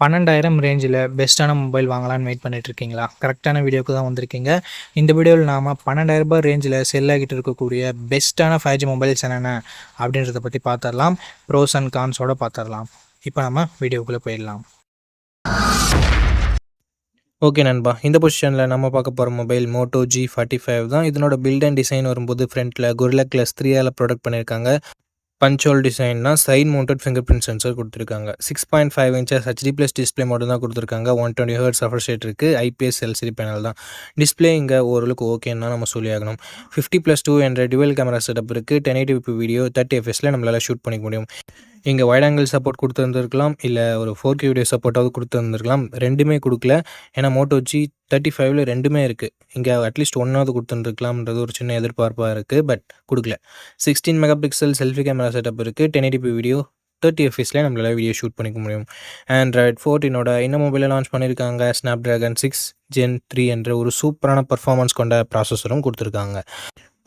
பன்னெண்டாயிரம் ரேஞ்சில் பெஸ்ட்டான மொபைல் வாங்கலாம்னு வெயிட் பண்ணிட்டு இருக்கீங்களா கரெக்டான வீடியோக்கு தான் வந்திருக்கீங்க. இந்த வீடியோவில் நாம் பன்னெண்டாயிரம் ரூபாய் ரேஞ்சில் செல் ஆகிட்டு இருக்கக்கூடிய பெஸ்ட்டான ஃபைவ் ஜி மொபைல்ஸ் என்னென்ன அப்படின்றத பற்றி பார்த்துடலாம் ப்ரோஸ் அண்ட் கான்ஸோட பார்த்துடலாம் இப்போ நம்ம வீடியோக்குள்ளே போயிடலாம். ஓகே நண்பா. இந்த பொசிஷனில் நம்ம பார்க்க போகிற mobile Moto G forty five தான். இதனோட பில்ட் அண்ட் டிசைன் வரும்போது ஃப்ரண்ட்டில் குரிலா கிளாஸ் த்ரீயால் ப்ரொடக்ட் பண்ணியிருக்காங்க பஞ்சோல் டிசைன்னா side mounted finger print sensor கொடுத்துருக்காங்க. Six point five inches HD plus display மட்டும் தான் கொடுத்துருக்காங்க. ஒன் டுவெண்ட்டி ஹர்ட்ஸ் சஃபர் ஷேட் இருக்குது ஐபிஎஸ் எல்சிடி பேனல் தான். டிஸ்பிளே இங்கே ஓரளவுக்கு ஓகேன்னா நம்ம சொல்லி ஆகணும் ஃபிஃப்டி ப்ளஸ் டூ என்ற டுவெல் கேமரா செட்டப் இருக்குது டென் எயிட்டி வீடியோ தேர்ட்டி எஃப்எஸில் நம்மளால் ஷூட் பண்ணிக்க முடியும். இங்கே வைட் ஆங்கிள் சப்போர்ட் கொடுத்துருந்துருக்கலாம் இல்லை ஒரு ஃபோர் கே வீடியோ சப்போர்ட்டாவது கொடுத்துருந்துருக்கலாம் ரெண்டுமே கொடுக்கல. ஏன்னா மோட்டோ ஜி தேர்ட்டி ஃபைவ்ல ரெண்டுமே இருக்குது இங்கே அட்லீஸ்ட் ஒன்றாவது கொடுத்துருக்கலாம்ன்றது ஒரு சின்ன எதிர்பார்ப்பாக இருக்குது பட் கொடுக்கல. Sixteen megapixel selfie camera setup இருக்குது டென் எயிட்டி வீடியோ தேர்ட்டி எஃப்எஸ்லேயே நம்மளால் வீடியோ ஷூட் பண்ணிக்க முடியும். ஆண்ட்ராய்ட் ஃபோர்டீனோட இன்னும் மொபைலில் லான்ச் பண்ணியிருக்காங்க Snapdragon six gen three என்ற ஒரு சூப்பரான பர்ஃபார்மன்ஸ் கொண்ட ப்ராசஸரும் கொடுத்துருக்காங்க.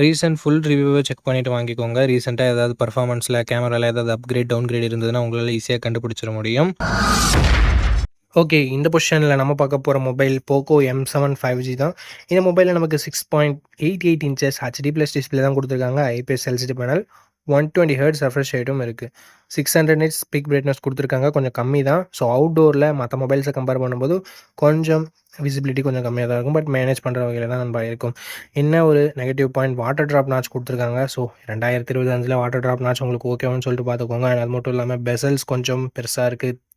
ரீசெண்ட் ஃபுல் ரிவ்யூவை செக் பண்ணிவிட்டு வாங்கிக்கோங்க. ரீசெண்டாக ஏதாவது பர்ஃபார்மன்ஸில் கேமராவில் ஏதாவது அப்கிரேட் டவுன் கிரேட் இருந்ததுன்னா உங்களால் ஈஸியாக கண்டுபிடிச்சிட முடியும். ஓகே இந்த பொசிஷனில் நம்ம பார்க்க போகிற mobile Poco M seven five G தான். இந்த மொபைலில் நமக்கு six point eight eight inches HD plus display தான் கொடுத்துருக்காங்க. IPS LCD panel one twenty hertz refresh ரேட்டும் இருக்குது six hundred nits peak brightness கொடுத்துருக்காங்க. கொஞ்சம் கம்மி தான் ஸோ அவுட்டோரில் மற்ற மொபைல்ஸை கம்பேர் பண்ணும்போது கொஞ்சம் விசிபிலிட்டி கொஞ்சம் கம்மியாக தான் இருக்கும். பட் மேனேஜ் பண்ணுற வகையில் தான் நம்ம இருக்கும். என்ன ஒரு negative point water drop notch கொடுத்துருக்காங்க. ஸோ ரெண்டாயிரத்தி இருபத்தஞ்சில் வாட்டர் ட்ராப் நாச் உங்களுக்கு ஓகேவான்னு சொல்லிட்டு பார்த்துக்கோங்க. அது மட்டும் இல்லாமல் பெசல்ஸ் கொஞ்சம் பெருசாக இருக்குது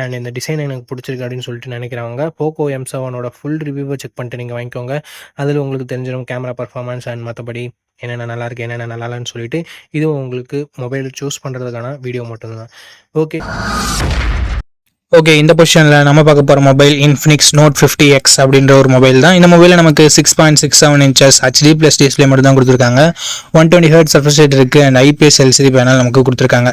அண்ட் இந்த டிசைன் எனக்கு பிடிச்சிருக்கு அப்படின்னு சொல்லிட்டு நினைக்கிறவங்க போக்கோ எம் செவனோட ஃபுல் ரிவ்யூவை செக் பண்ணிட்டு நீங்கள் வாங்கிக்கோங்க. அதில் உங்களுக்கு தெரிஞ்சிடும் கேமரா பர்ஃபார்மன்ஸ் அண்ட் மற்றபடி என்னென்ன நல்லாயிருக்கு என்னென்ன நல்லா இல்லைன்னு சொல்லிட்டு. இதுவும் உங்களுக்கு மொபைல் சூஸ் பண்ணுறதுக்கான வீடியோ மட்டும்தான். ஓகே ஓகே இந்த பொசிஷனில் நம்ம பார்க்க போகிற mobile Infinix Note fifty X அப்படின்ற ஒரு மொபைல் தான். இந்த மொபைலில் நமக்கு six point six seven inches HD plus display மட்டும் தான் கொடுத்துருக்காங்க. One twenty hertz surface rate இருக்குது அண்ட் ஐபிஎஸ் எல்சிடி பேனல் நமக்கு கொடுத்துருக்காங்க.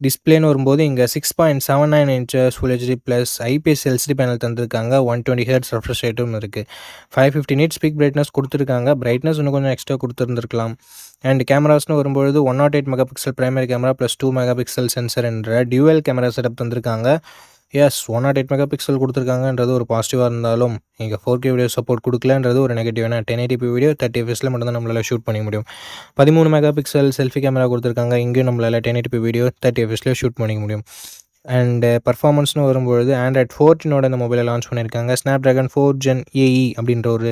டிஸ்பிளேன்னு வரும்போது இங்கே six point seven nine inches full HD plus IPS LCD panel தந்திருக்காங்க. ஒன் டுவெண்ட்டி ஹெர்ட்ஸ் ரெஃப்ரெஷ் ரேட்டும் இருக்குது five fifty nits peak brightness கொடுத்துருக்காங்க. பிரைட்னஸ் இன்னும் கொஞ்சம் எக்ஸ்ட்ரா கொடுத்துருந்துருக்கலாம். அண்ட் கேமராஸ்னு வரும்பொழுது one naught eight megapixel primary camera plus two mega pixel sensor என்ற டியூவல் கேமரா செட்டப் தந்திருக்காங்க. Yes one naught eight megapixel கொடுத்துருக்காங்கன்றது ஒரு பாசிட்டிவாக இருந்தாலும் இங்கே ஃபோர் கே வீடியோ சப்போர்ட் கொடுக்கலன்றது ஒரு நெகட்டிவ் ஏன்னா டென் எயிட்டி வீடியோ தேர்ட்டி எஃப்எஸில் மட்டும் தான் நம்மளால் ஷூட் பண்ண முடியும். பதிமூணு மெகா பிக்சல் செல்ஃபி கேமரா கொடுத்துருக்காங்க. இங்கேயும் நம்மளால் டென் எயிட்டி வீடியோ தேர்ட்டி எஃப்எஸில் ஷூட் பண்ணிக்க முடியும். அண்டு பர்ஃபார்மன்ஸ்னு uh, வரும்பொழுது ஆண்ட்ராய்ட் ஃபோர்டினோட இந்த மொபைலை லான்ச் பண்ணியிருக்காங்க Snapdragon four gen AE அப்படின்ற ஒரு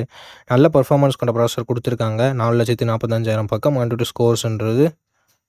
நல்ல பர்ஃபார்மன்ஸ் கொண்ட ப்ராசர் கொடுத்துருக்காங்க. நாலு லட்சத்தி நாற்பத்தஞ்சாயிரம் பக்கம் and two ஸ்கோர்ஸ்ன்றது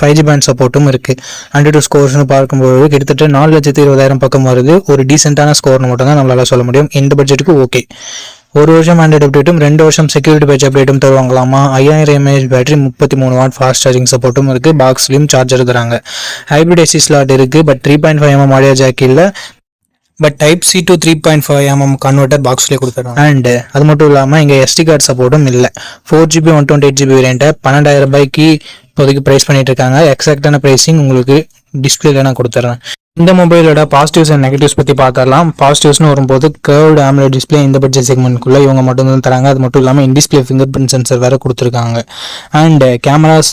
five G pant சப்போர்ட்டும் இருக்குது ஹண்ட்ரட் டூ ஸ்கோர்ஸ்னு பார்க்கும்போது கிட்டத்தட்ட நாலு லட்சத்தி இருபதாயிரம் பக்கம் வருது. ஒரு டீசெண்டான ஸ்கோர்னு மட்டும் தான் நம்மளால சொல்ல முடியும். இந்த பட்ஜெட்டுக்கு ஓகே ஒரு வருஷம் ஆண்ட்ராய்டு அப்டேட்டும் ரெண்டு வருஷம் செக்யூரிட்டி பேட்ச் அப்டேட்டும் தருவாங்களாமா? ஐயாயிரம் எம்ஏஹெச் பேட்டரி முப்பத்தி மூணு வாட் ஃபாஸ்ட் சார்ஜிங் சப்போர்ட்டும் இருக்குது பாக்ஸ்லையும் சார்ஜர் தராங்க. ஹைப்ரிட் ஏசி ஸ்லாட் இருக்குது but three point five mm audio jack இல்லை. But type C to three point five mm converter பாக்ஸ்லேயே கொடுத்துருவோம் அண்ட் அது மட்டும் இல்லாமல் இங்கே எஸ்டி கார்டு சப்போர்ட்டும் இல்லை. Four GB one twenty eight GB வேரியண்ட்டை பன்னெண்டாயிரம் ரூபாய்க்கு இப்போதைக்கு ப்ரைஸ் பண்ணிட்டு இருக்காங்க. எக்ஸாக்டான ப்ரைஸிங் உங்களுக்கு டிஸ்பிளேல நான் கொடுத்துட்றேன். இந்த மொபைலோட பாசிட்டிவ்ஸ் அண்ட் நெகட்டிவ்ஸ் பற்றி பார்த்துடலாம் பாசிட்டிவ்ஸ்னு வரும்போது கேர்வ்டு ஆம்லோ டிஸ்பிளே இந்த பட்ஜெட் செக்மெண்ட்குள்ளே இவங்க மட்டும் தான் தராங்க. அது மட்டும் இல்லாமல் in display finger print sensor வேறு கொடுத்துருக்காங்க. அண்ட் கேமராஸ்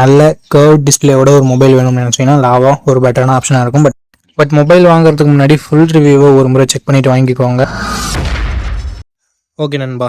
நல்ல கர்வ் டிஸ்பிளேயோட ஒரு மொபைல் வேணும்னு நினச்சிங்கன்னா லாவா ஒரு பெட்டரான ஆப்ஷனாக இருக்கும். பட் பட் மொபைல் வாங்குறதுக்கு முன்னாடி ஃபுல் ரிவ்யூவை ஒரு முறை செக் பண்ணிவிட்டு வாங்கிக்கோங்க. ஓகே நண்பா.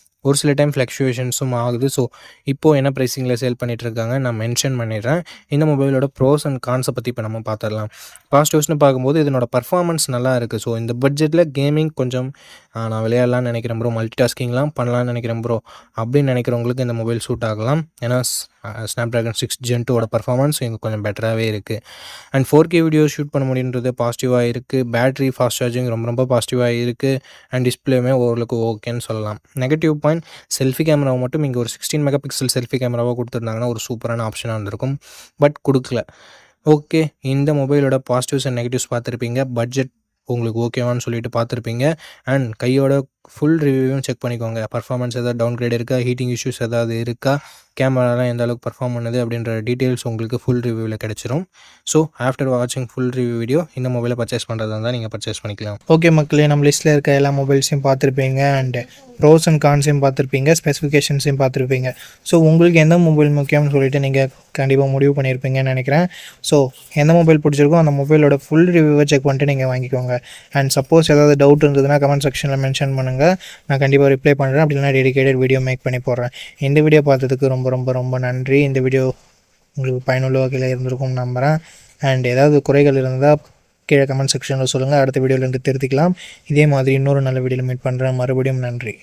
ஒரு சில டைம் ஃப்ளக்ஷுவேஷன்ஸும் ஆகுது. ஸோ இப்போது என்ன ப்ரைஸிங்கில் சேல் பண்ணிகிட்ருக்காங்க நான் மென்ஷன் பண்ணிடுறேன். இந்த மொபைலோட ப்ரோஸ் அண்ட் கான்ஸை பற்றி இப்போ நம்ம பார்த்துடலாம் பாசிட்டிவ்ஸ்னு பார்க்கும்போது இதனோட பர்ஃபார்மன்ஸ் நல்லா இருக்குது ஸோ இந்த பட்ஜெட்டில் கேமிங் கொஞ்சம் நான் விளையாடலாம்னு நினைக்கிறேன் ப்ரோ மல்டி டாஸ்கிங்லாம் பண்ணலாம்னு நினைக்கிறேன் ப்ரோ அப்படின்னு நினைக்கிறவங்களுக்கு இந்த மொபைல் சூட் ஆகலாம். ஏன்னா ஸ்னாப் ட்ராகன் சிக்ஸ் ஜென் டூவோட பர்ஃபார்மன்ஸ் இங்கே கொஞ்சம் பெட்டராகவே இருக்குது and four K video shoot பண்ண முடியுன்றது பாசிட்டிவாக இருக்குது பேட்ரி ஃபாஸ்ட் சார்ஜிங் ரொம்ப ரொம்ப பாசிட்டிவாக இருக்குது அண்ட் டிஸ்பிளேமே ஓரளவுக்கு ஓகேன்னு சொல்லலாம். நெகட்டிவ் பாயிண்ட் செல்ஃபி கேமராவை மட்டும் இங்கே ஒரு சிக்ஸ்டீன் மெகா பிக்சல் செல்ஃபி கேமராவாக கொடுத்துருந்தாங்கன்னா ஒரு சூப்பரான ஆப்ஷனாக இருந்திருக்கும். பட் கொடுக்கல. ஓகே இந்த மொபைலோட பாசிட்டிவ்ஸ் அண்ட் நெகட்டிவ்ஸ் பார்த்துருப்பீங்க. பட்ஜெட் உங்களுக்கு ஓகேவான்னு சொல்லிட்டு பார்த்துருப்பீங்க. அண்ட் கையோட ஃபுல் ரிவ்யூவும் செக் பண்ணிக்கோங்க. பர்ஃபார்மன்ஸ் எதாவது டவுன் கிரேட் இருக்கா? ஹீட்டிங் இஷ்யூஸ் ஏதாவது இருக்கா? கேமராலாம் எந்த அளவுக்கு பர்ஃபார்ம் பண்ணுது அப்படின்ற டீட்டெயில்ஸ் உங்களுக்கு ஃபுல் ரிவ்யூவில் கிடச்சிரும். ஸோ ஆஃப்டர் வாட்சிங் ஃபுல் ரிவ்யூ வீடியோ இந்த மொபைலை பர்ச்சேஸ் பண்ணுறதா இருந்தால் நீங்கள் பர்ச்சேஸ் பண்ணிக்கலாம். ஓகே மக்களே நம்ம லிஸ்ட்டில் இருக்க எல்லா மொபைல்ஸையும் பார்த்துருப்பீங்க. அண்ட் ப்ரோஸ் அண்ட் கான்ஸையும் பார்த்துருப்பீங்க. ஸ்பெசிஃபிகேஷன்ஸையும் பார்த்துருப்பீங்க. ஸோ உங்களுக்கு எந்த மொபைல் முக்கியம்னு சொல்லிட்டு நீங்கள் கண்டிப்பாக முடிவு பண்ணியிருப்பீங்கன்னு நினைக்கிறேன். ஸோ எந்த மொபைல் பிடிச்சிருக்கோ அந்த மொபைலோட ஃபுல் ரிவ்யூவை செக் பண்ணிட்டு நீங்கள் வாங்கிக்கோங்க. அண்ட் சப்போஸ் ஏதாவது டவுட் இருந்ததுன்னா கமெண்ட் செக்ஷனில் மென்ஷன் பண்ணுங்கள் நான் கண்டிப்பாக ரிப்ளை பண்ணுறேன் அப்படி இல்லைனா டெடிகேட்டட் வீடியோ மேக் பண்ணி போடுறேன். இந்த வீடியோ பார்த்ததுக்கு ரொம்ப ரொம்ப ரொம்ப நன்றி. இந்த வீடியோ உங்களுக்கு பயனுள்ள வகையில் இருந்திருக்கும்னு நம்புகிறேன் அண்ட் ஏதாவது குறைகள் இருந்தால் கீழே கமெண்ட் செக்ஷனில் சொல்லுங்கள் அடுத்த வீடியோவில் இருந்து திருத்திக்கலாம் இதே மாதிரி இன்னொரு நல்ல வீடியோவில் மீட் பண்ணுறேன் மறுபடியும் நன்றி.